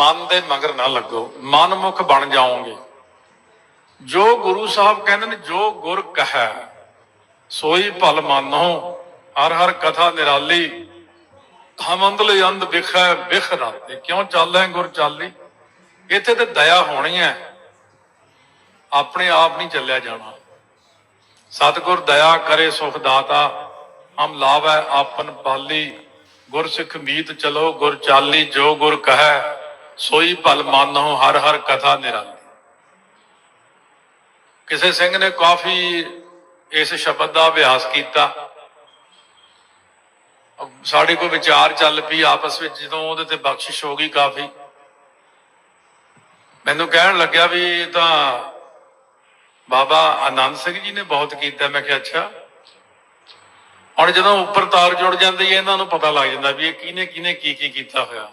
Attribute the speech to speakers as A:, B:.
A: ਮਨ ਦੇ ਮਗਰ ਨਾ ਲੱਗੋ, ਮਨਮੁਖ ਬਣ ਜਾਓਗੇ। ਜੋ ਗੁਰੂ ਸਾਹਿਬ ਕਹਿੰਦੇ ਨੇ, ਜੋ ਗੁਰ ਕਹੈ, ਸੋਈ ਭਲ ਮਾਨੋ, ਹਰ ਹਰ ਕਥਾ ਨਿਰਾਲੀ, ਹਮੰਦਲ ਅੰਧ ਵਿਖੈ ਵਿਖ ਰਾਤੇ। ਕਿਉਂ ਚੱਲੈ ਗੁਰ ਚਾਲੀ? ਇੱਥੇ ਤੇ ਦਇਆ ਹੋਣੀ ਹੈ। ਆਪਣੇ ਆਪ ਨਹੀਂ ਚੱਲਿਆ ਜਾਣਾ। ਸਤਿਗੁਰ ਦਇਆ ਕਰੇ ਸੁਖ ਦਾਤਾ, ਹਮ ਲਾਵੈ ਆਪਨ ਪਾਲੀ। ਗੁਰ ਸਿੱਖ ਮੀਤ ਚਲੋ, ਗੁਰ ਚਾਲੀ ਜੋ ਗੁਰ ਕਹੈ। ਸੋਈ ਭਲ ਮਾਨੋ, ਹਰ ਹਰ ਕਥਾ ਨਿਰਾਲੀ ਕਿਸੇ ਸਿੰਘ ਨੇ ਕਾਫੀ ਇਸ ਸ਼ਬਦ ਦਾ ਅਭਿਆਸ ਕੀਤਾ। ਸਾਡੇ ਕੋਲ ਵਿਚਾਰ ਚੱਲ ਪਈ ਆਪਸ ਵਿੱਚ, ਜਦੋਂ ਉਹਦੇ ਤੇ ਬਖਸ਼ਿਸ਼ ਹੋ ਗਈ ਕਾਫੀ। ਮੈਨੂੰ ਕਹਿਣ ਲੱਗਿਆ ਵੀ ਇਹ ਤਾਂ ਬਾਬਾ ਆਨੰਦ ਸਿੰਘ ਜੀ ਨੇ ਬਹੁਤ ਕੀਤਾ। ਮੈਂ ਕਿਹਾ, ਅੱਛਾ। ਹੁਣ ਜਦੋਂ ਉੱਪਰ ਤਾਰ ਜੁੜ ਜਾਂਦੀ ਹੈ, ਇਹਨਾਂ ਨੂੰ ਪਤਾ ਲੱਗ ਜਾਂਦਾ ਵੀ ਇਹ ਕਿਹਨੇ ਕਿਹਨੇ ਕੀ ਕੀ ਕੀਤਾ ਹੋਇਆ।